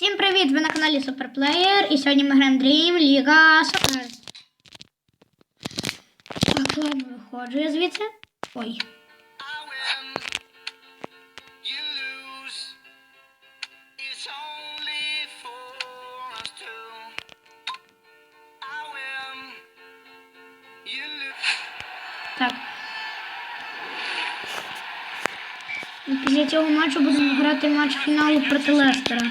Всім привіт! Ви на каналі Суперплеєр і сьогодні ми граємо Dream Ліга Супер. Так, ладно, виходжу я звідси. Ой. Так. Після цього матчу будемо грати матч фіналу проти Лестера.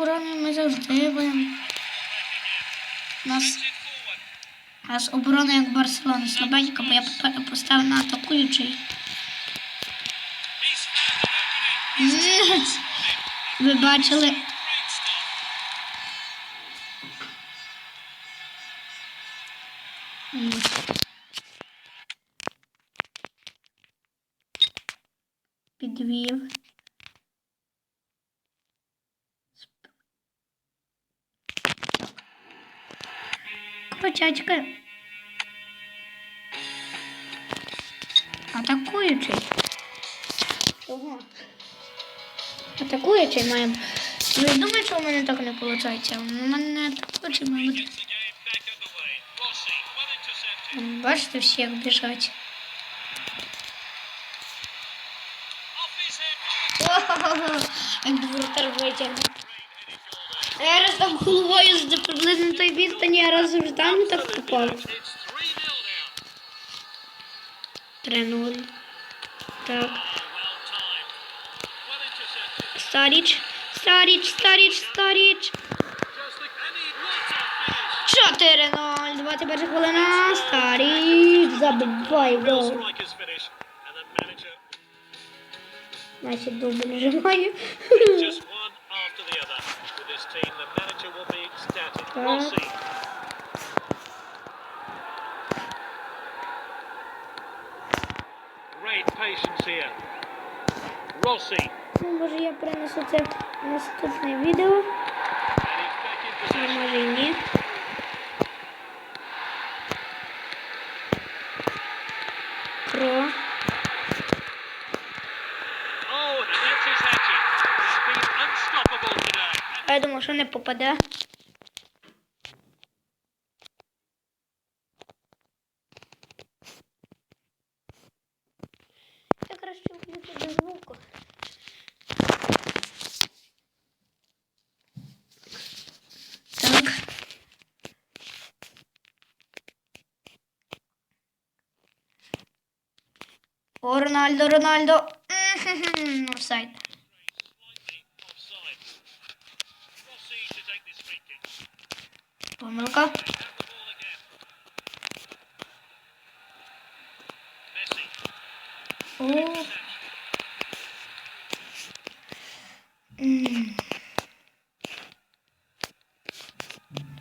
такою ми завжди будемо. Нас нас оборона як Барселона слабенька, бо я поставив на атакуючий. Ви бачили. Підвів. Почачка. Атакуючий. Чого? Атакуючий має. Ви думаєте, що у мене так не виходить? У мене атакуючий має бути. Gets the game back underway. Rossi, well intercepted. Бачите, всі як біжать. Off his head. Ого, як воротар Витягнув. Я раз там головою з приблизно той відстані, а раз вже там так попав. 3-0 Так. Старіч. Старіч, старіч, старіч. Just the, and he what a finish. 4-0. 21 хвилина. Старіч. Забивай гол. Значить, дубль нажимаю. Так. Ну, може я принесу це в наступне відео. А може і ні. Про. Oh. А я думав, що не попаде. О, Рональдо, Рональдо. Офсайд. Помилка.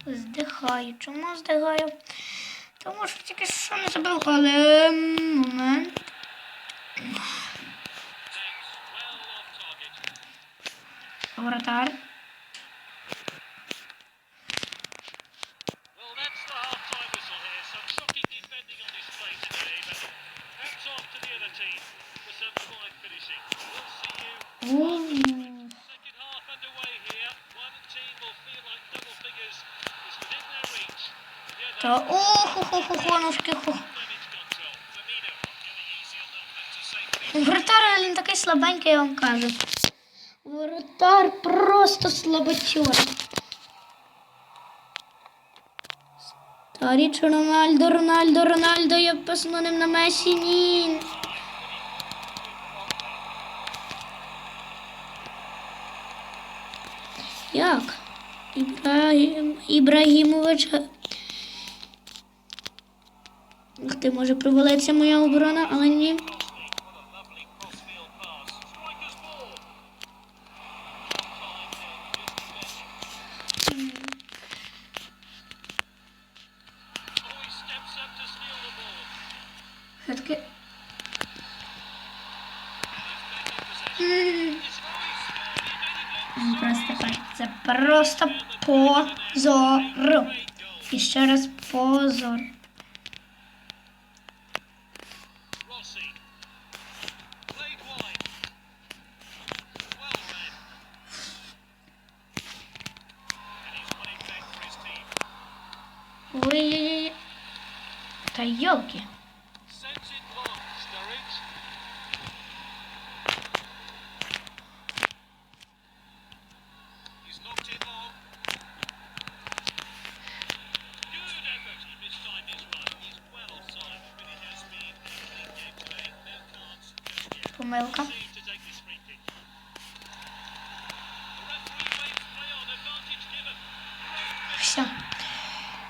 Здихаю. Чому здихаю? Тому що тільки що не забив, але момент. Them. That's a safety. Воротар він такий слабенький, я вам кажу. Воротар просто слабачок. Старіч Рональдо, Рональдо, Рональдо, я посунув на Месі, ні. Як? Ібраїм... Ібрагімовича. Ух ти, може провалиться моя оборона, але ні. Все-таки... Це просто позор. І ще раз позор. Rossi. Played wide.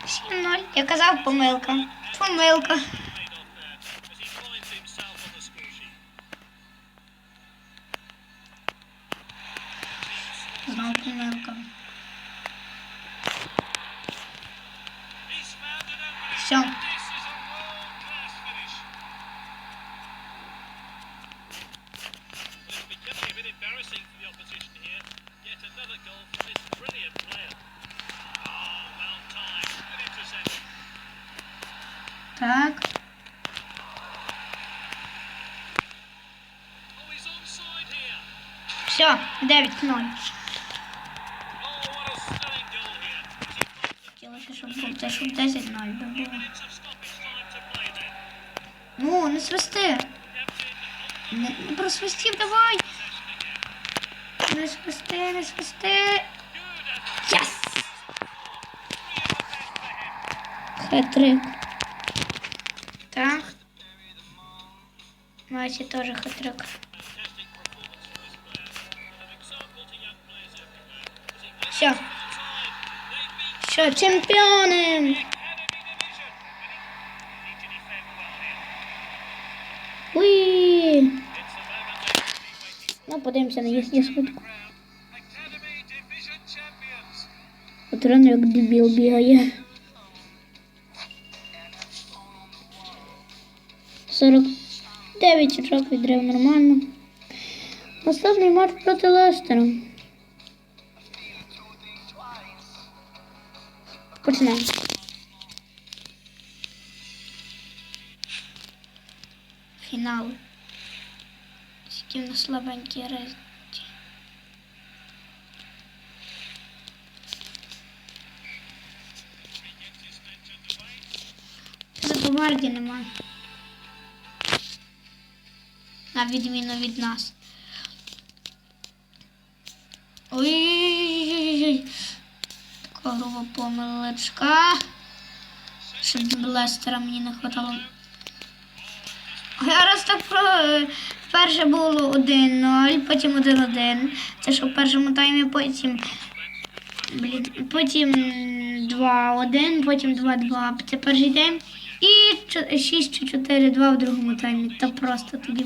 7-0. Я казав помилка. Помилка. He finds the Хотілося, щоб те, щоб 10-0 би було. Ну, не свисти. Не, не просвистів, давай. Не свисти, не свисти. Єс! Three everywhere. As he waits Все. for the time. They've been Що, чемпіони? Academy Division. And he need to defend well here. Уї. It's the moment they should be waiting for. Ну, подивимося на їхню швидку. Academy Division champions. От реально як дебіл бігає. 49 очок відрив нормально. Наступний матч проти Лестера. Починаємо. Фінал. Тільки на слабенькій резі. За Бомарді нема. На відміну від нас. Ой-ой-ой. Груба помилочка. Щоб Лестера мені не хватало. Я раз так про. Перше було 1-0, потім 1-1. Це що в першому таймі, потім. Блін, потім 2-1, потім 2-2. Це перший тайм. І 6-4-2 в другому таймі. Та просто тоді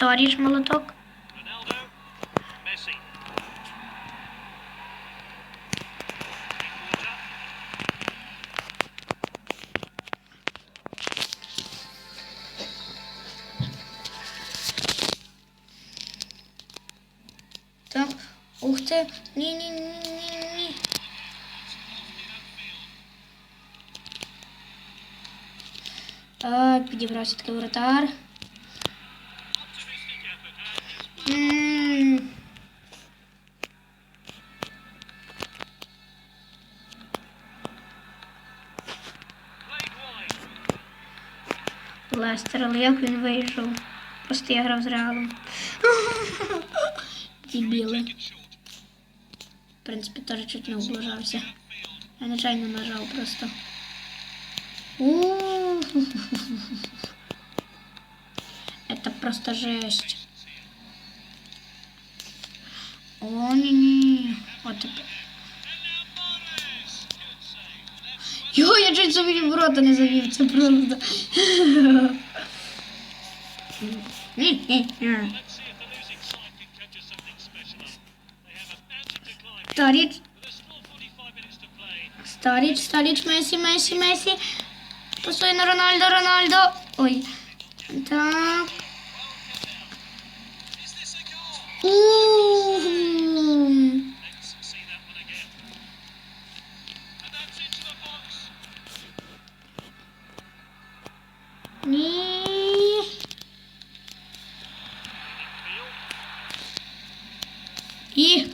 Сторіж молоток. Ronaldo. Messi. Three-quarter. Так. Ух ти. Ні-ні-ні-ні-ні. Так, підібрався такий воротар. Лестер, але як він вийшов? Просто я грав з реалом. Дебіли. В принципі, теж чуть не облажався. Я нечайно нажав просто. Это просто жесть. О, ні-ні. От тепер. Йо, я чуть собі в рота не завів, це просто. Старіч, but there's still 45 minutes to play. Старіч, Старіч, Месі, Месі, Месі. Пасує на Рональдо, Рональдо. Ой. Так. У. Ні. І.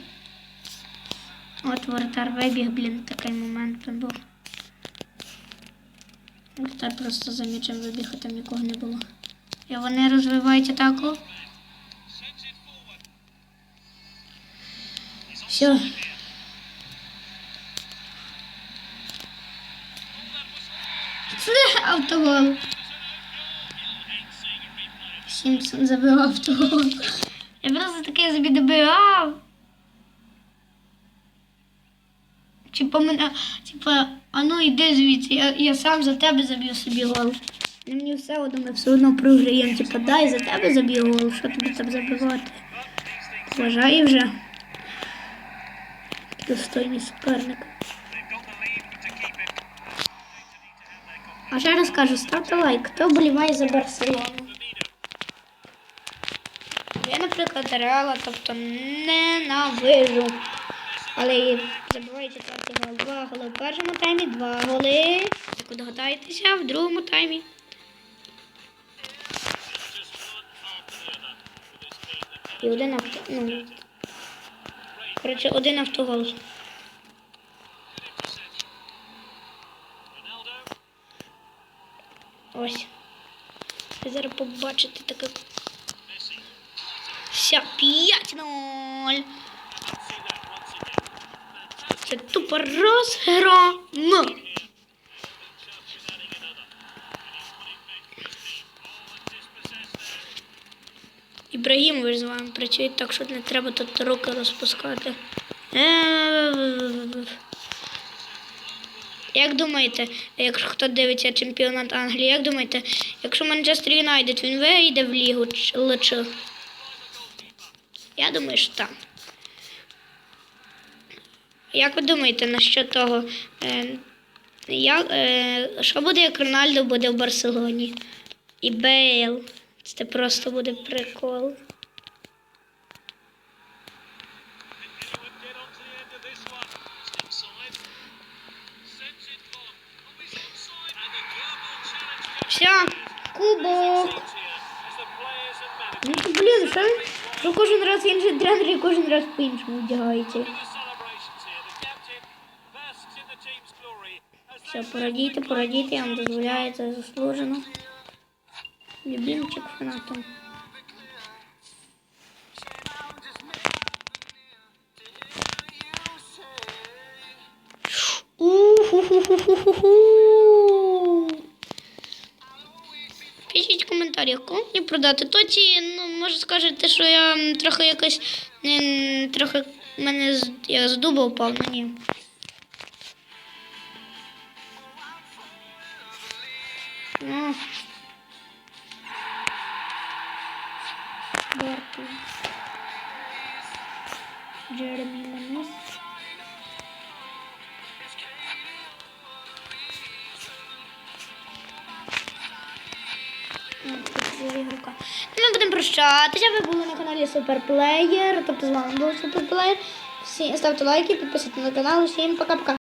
От воротар вибіг, блін, такий момент був. Воротар просто за м'ячем вибіг, а там нікого не було. І вони розвивають атаку. Все. Це автогол. Сімпсон забив автогол. Я просто таке собі добивав. Типа мене, типа, а ну йди звідси, я, я сам за тебе заб'ю собі гол. Ну, мені все одно, ми все одно програємо. Типа, дай за тебе заб'ю гол, що тобі там забивати. Вважаю вже. Достойний суперник. А ще раз кажу, ставте лайк, хто вболіває за Барселону. Наприклад, реала, тобто ненавижу. Але забуваю четвертий гол. Два голи в першому таймі, два голи. Як ви догадаєтеся, в другому таймі. І один авто. Ну, коротше, один автогол. Ось. Ви зараз побачите таке. Messi. Вся 5-0. See that once again. Це тупо there. Ібрагімович з вами працює так, що не треба тут руки розпускати. Е, Як думаєте, якщо хто дивиться чемпіонат Англії, як думаєте, якщо Манчестер Юнайтед він вийде в лігу чи лечо? Я думаю, що так. Як ви думаєте, на що того? Е, як, е, що буде, як Рональдо буде в Барселоні? І Бейл. Це просто буде прикол. He would що кожен раз інший тренер і кожен раз по-іншому вдягається. Все, порадійте, порадійте, я вам дозволяю, це заслужено. Любимчик фанатом. У-ху-ху-ху-ху-ху. Пишіть в коментарях, кому мені продати. Тоді, ну, може скажете, що я трохи якось не трохи мене я з дуба впав, ну ні. Будемо. Ви були на каналі Суперплеєр. Тобто з вами був Суперплеєр. Всі ставте лайки, підписуйтесь на канал. Всім пока-пока.